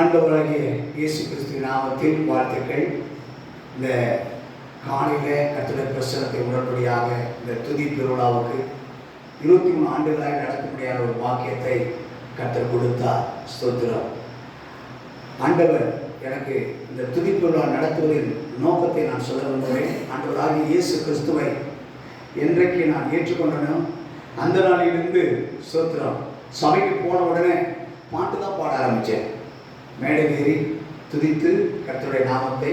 ஆண்டவராகிய இயேசு கிறிஸ்து நாமத்தில் வாழ்த்துக்கள். இந்த காலையில் கத்திர பிரசனத்தை உடன்படியாக இந்த துதி பெருவிழாவுக்கு இருபத்தி மூணு ஆண்டுகளாக நடக்க முடியாத ஒரு வாக்கியத்தை கத்தர் கொடுத்தார். ஸ்தோத்திரம். ஆண்டவர் எனக்கு இந்த துதி பெருவிழா நடத்துவதின் நோக்கத்தை நான் சொல்ல விரும்புகிறேன். ஆண்டவராகிய இயேசு கிறிஸ்துவை என்றைக்கு நான் ஏற்றுக்கொண்டனோ அந்த நாளிலிருந்து ஸ்தோத்திரம். சபைக்கு போன உடனே பாட்டு தான் பாட ஆரம்பித்தேன். மேடை துதித்து கர்த்தருடைய நாமத்தை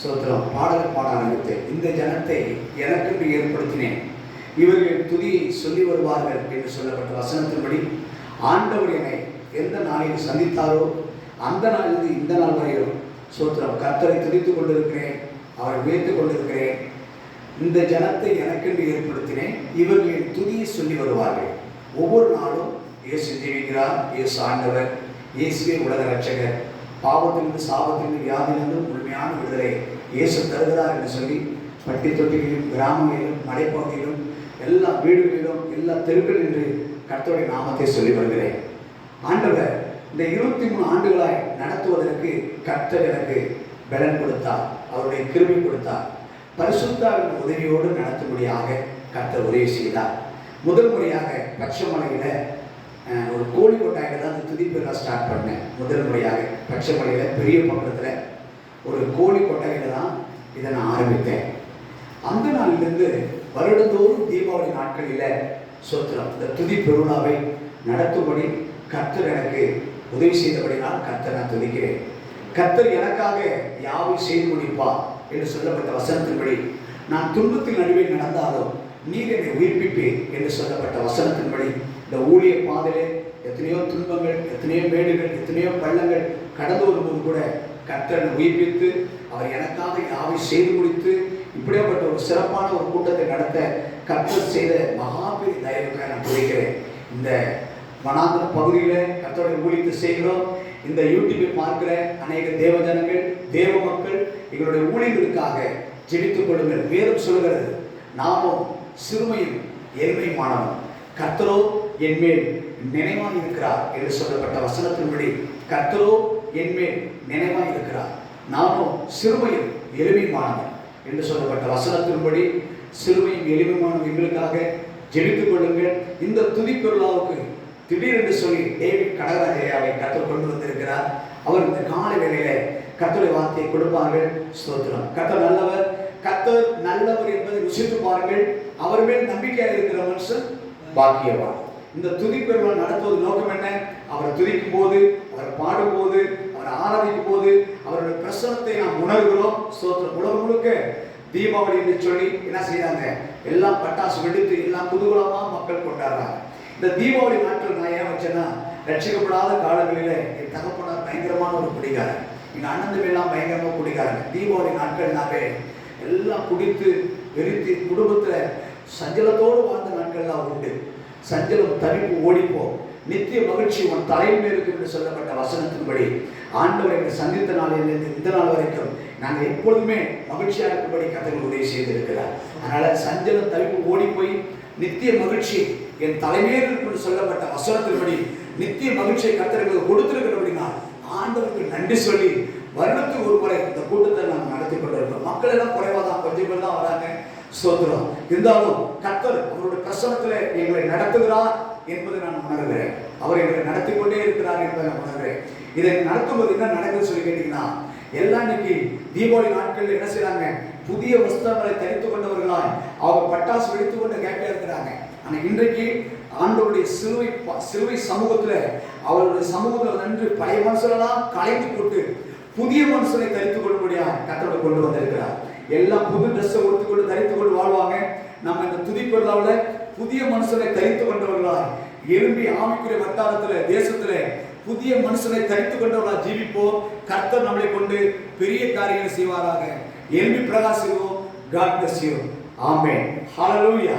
சோத்திரம் பாடலை பாட ஆரம்பித்தேன் இந்த ஜனத்தை எனக்கென்று ஏற்படுத்தினேன். இவர்கள் துதியை சொல்லி வருவார்கள் என்று சொல்லப்பட்ட வசனத்தின்படி ஆண்டவர் என்னை எந்த நாளில் சந்தித்தாரோ அந்த நாளிலிருந்து இந்த நாள் வரையிலும் சோத்திரம் கத்தரை துதித்துக் கொண்டிருக்கிறேன் அவரை உயர்த்து கொண்டிருக்கிறேன். இந்த ஜனத்தை எனக்கென்று ஏற்படுத்தினேன். இவர்களின் துதியை சொல்லி வருவார்கள். ஒவ்வொரு நாளும் இயேசு ஜீவிக்கிறார் இயேசு ஆண்டவர். இயேசுவே உலக ரட்சகர் பாவத்திலிருந்து சாபத்திலிருந்து வியாதியிலிருந்து முழுமையான விடுதலை இயேசு தருகிறார் என்று சொல்லி பட்டி தொட்டிகளிலும் கிராமங்களிலும் மலைப்பகுதியிலும் எல்லா வீடுகளிலும் எல்லா தெருக்கள் என்று கர்த்தருடைய நாமத்தை சொல்லி வருகிறேன் ஆண்டவர் இந்த இருபத்தி மூணு ஆண்டுகளாய் நடத்துவதற்கு கர்த்தர் எனக்கு பலன் கொடுத்தார். அவருடைய கிருமி கொடுத்தார். பரிசுத்தாவின் உதவியோடு நடத்தும்படியாக கர்த்தர் உதவி செய்தார். முதல் முறையாக பச்சைமலையில் அஹ், கோழி கொட்டாயில் தான் அந்த துதிப்பெருளா ஸ்டார்ட் பண்ணேன். முதல் முறையாக பச்சைமலையில் பெரிய பக்கத்தில் ஒரு கோழி கொட்டாயில் தான் இதை நான் ஆரம்பித்தேன். அந்த நாளிலிருந்து வருடந்தோறும் தீபாவளி நாட்களில் சோத்திரம். இந்த துதி பெருவிழாவை நடத்தும்படி கர்த்தர் எனக்கு உதவி செய்தபடினால் கர்த்தர் நான் துதிக்கிறேன். கர்த்தர் எனக்காக யாவை செய்து முடிப்பா என்று சொல்லப்பட்ட வசனத்தின்படி நான் துன்பத்தின் நடுவே நடந்தாலும் நீர் என்னை உயிர்ப்பிப்பேன் என்று சொல்லப்பட்ட வசனத்தின்படி இந்த ஊழிய பாதையிலே எத்தனையோ துன்பங்கள் எத்தனையோ மேடுகள் எத்தனையோ பள்ளங்கள் கடந்து வரும்போது கூட கர்த்தரை உயிர்ப்பித்து அவர் எனக்காக யாவை செய்து முடித்து இப்படியாப்பட்ட ஒரு சிறப்பான ஒரு கூட்டத்தை நடத்த கர்த்தர் செய்த மகாபெரிய தயவுக்காக நான் துதிக்கிறேன் இந்த வனாந்திர பகுதியில் கர்த்தருடைய ஊழியத்தை செய்கிறோம். இந்த யூடியூப்பை பார்க்கிற அநேக தேவஜனங்கள் தேவ மக்கள் எங்களுடைய ஊழியர்களுக்காக ஜெபித்துக் கொள்ளுங்கள். வேதம் சொல்கிறது நாமும் சிறுமையும் எளிமையுமானவன் கர்த்தரோ என்மேல் நினைவாக இருக்கிறார் என்று சொல்லப்பட்ட வசனத்தின்படி கர்த்தரோ என்மேல் நினைவாய் இருக்கிறார் நானும் சிறுமையும் எளிமையுமானவன் என்று சொல்லப்பட்ட வசனத்தின்படி சிறுமையும் எளிமையுமான எங்களுக்காக ஜெபித்துக் கொள்ளுங்கள். இந்த துதிப்பொருளாவுக்கு திடீரென்று சொல்லி டேவிட் கடகராஜையாவை கத்தர் கொண்டு வந்திருக்கிறார். அவர் இந்த காலை வேளையில கத்தருடைய வார்த்தையை கொடுப்பார்கள். ஸ்தோத்திரம். கத்தர் நல்லவர். கத்தர் நல்லவர் என்பதை ருசித்து பாருங்கள். அவர் மேல் நம்பிக்கையாக இருக்கிற மனுஷன் பாக்கியவான். இந்த துதி நடத்துவது நோக்கம் என்ன? அவரை துதிக்கும் போது அவர் பாடும்போது அவர் ஆராதிக்கும் போது அவருடைய பிரசனத்தை நாம் உணர்கிறோம். ஸ்தோத்திரம். உலகம் முழுக்க தீபாவளி என்று சொல்லி என்ன செய்யறாங்க எல்லாம் பட்டாசு வெடித்து எல்லாம் குதூகலமா மக்கள் கொண்டாடுறாங்க. இந்த தீபாவளி நாட்கள் நான் ஏன் வச்சேன்னா ரட்சிக்கப்படாத காலங்களில என் தகப்பனார் பயங்கரமான ஒரு குடிகாரன் எங்கள் அண்ணன் எல்லாம் பயங்கரமாக குடிகாரன் தீபாவளி நாட்கள்னாவே எல்லாம் குடித்து வெறித்து குடும்பத்தில் சஞ்சலத்தோடு வாழ்ந்த நாட்கள்லாம் உண்டு. சஞ்சலம் தவிப்பு ஓடிப்போம் நித்திய மகிழ்ச்சி உன் தலையின் இருக்கும் என்று சொல்லப்பட்ட வசனத்தின்படி ஆண்டவரை சந்தித்த நாளிலிருந்து இந்த நாள் வரைக்கும் நாங்கள் எப்பொழுதுமே மகிழ்ச்சியாக இருக்கும்படி கதைகள் உதவி செய்திருக்கிறார். அதனால் சஞ்சலம் தவிப்பு ஓடி போய் நித்திய மகிழ்ச்சி என் தலைமையில் இருக்கும் என்று சொல்லப்பட்ட வசனத்தின்படி நித்திய மகிழ்ச்சியை கத்தர்களுக்கு கொடுத்திருக்கிறபடினா ஆண்டவருக்கு நன்றி சொல்லி வருடத்துக்கு ஒரு முறை இந்த கூட்டத்தை நாங்கள் நடத்தி கொண்டிருக்கிறோம். மக்கள் எல்லாம் குறைவாக தான் கொஞ்சம் பேர் தான் வராங்க. சோத்துறோம் இருந்தாலும் கத்தர் அவருடைய பிரசனத்தில் எங்களை நடத்துகிறார் என்பதை நான் உணர்கிறேன். அவர் எங்களை நடத்தி கொண்டே இருக்கிறார் என்பதை நான் உணர்கிறேன். இதை நடத்தும்போது என்ன நடக்குதுன்னு சொல்லி கேட்டீங்கன்னா எல்லாம் இன்னைக்கு தீபாவளி நாட்கள் என்ன செய்யறாங்க புதிய வஸ்திரங்களை தரித்து கொண்டவர்களாய் அவங்க பட்டாசு வெடித்து கொண்டு கேட்டே இருக்கிறாங்க. ஆனால் இன்றைக்கு ஆண்டவருடைய சிலுவை சிறுவை சிலுவை சமூகத்துல அவருடைய சமூகத்தில் நின்று பழைய மனுஷனெல்லாம் கலைத்து போட்டு புதிய மனுஷனை தரித்து கொள்ளும்படியா கத்தோட கொண்டு வந்திருக்கிறார். எல்லாம் புது ட்ரெஸ்ஸை கொடுத்து கொண்டு தரித்து கொண்டு நம்ம புதிய மனுஷனை தரித்து கொண்டவர்களாய் எழும்பி ஆவிக்குரிய வட்டாரத்துல தேசத்துல புதிய மனுஷனை தரித்து கொண்டவர்களாக ஜீவிப்போம். கர்த்தர் நம்மளை கொண்டு பெரிய காரியங்களை செய்வாராக. எழும்பி பிரகாசிவோம் God bless you amen hallelujah